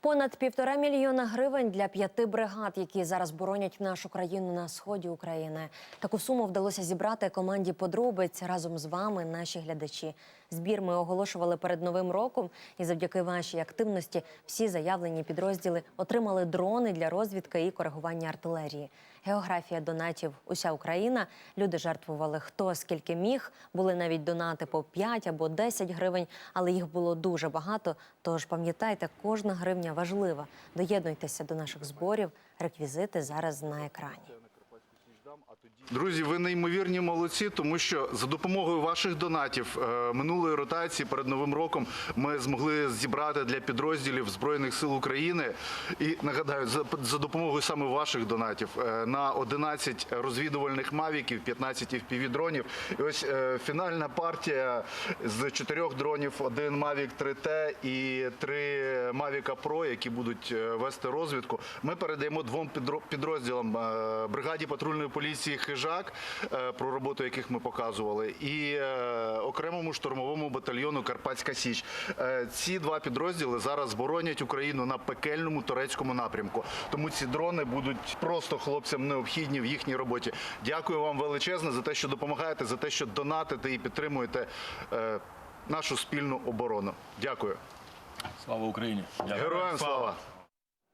Понад півтора мільйона гривень для п'яти бригад, які зараз боронять нашу країну на сході України. Таку суму вдалося зібрати команді подробиць разом з вами, наші глядачі. Збір ми оголошували перед новим роком, і завдяки вашій активності всі заявлені підрозділи отримали дрони для розвідки і коригування артилерії. Географія донатів уся Україна. Люди жертвували хто скільки міг. Були навіть донати по 5 або 10 гривень, але їх було дуже багато. Тож пам'ятайте, кожна гривня важлива. Доєднуйтеся до наших зборів. Реквізити зараз на екрані. Друзі, ви неймовірні молодці, тому що за допомогою ваших донатів е, минулої ротації перед новим роком ми змогли зібрати для підрозділів збройних сил України і нагадаю, за, допомогою саме ваших донатів е, на 11 розвідувальних мавіків, 15 fpv дронів. І ось е, фінальна партія з чотирьох дронів: один Mavic 3T і три Mavic Pro, які будуть вести розвідку. Ми передаємо двом підрозділам бригаді патрульної поліції Хижак, е, про роботу яких ми показували, і е, окремому штурмовому батальйону Карпатська Січ. Е, Ці два підрозділи зараз боронять Україну на пекельному турецькому напрямку. Тому ці дрони будуть просто хлопцям необхідні в їхній роботі. Дякую вам величезне за те, що допомагаєте, за те, що донатите і підтримуєте нашу спільну оборону. Дякую. Слава Україні! Героям слава!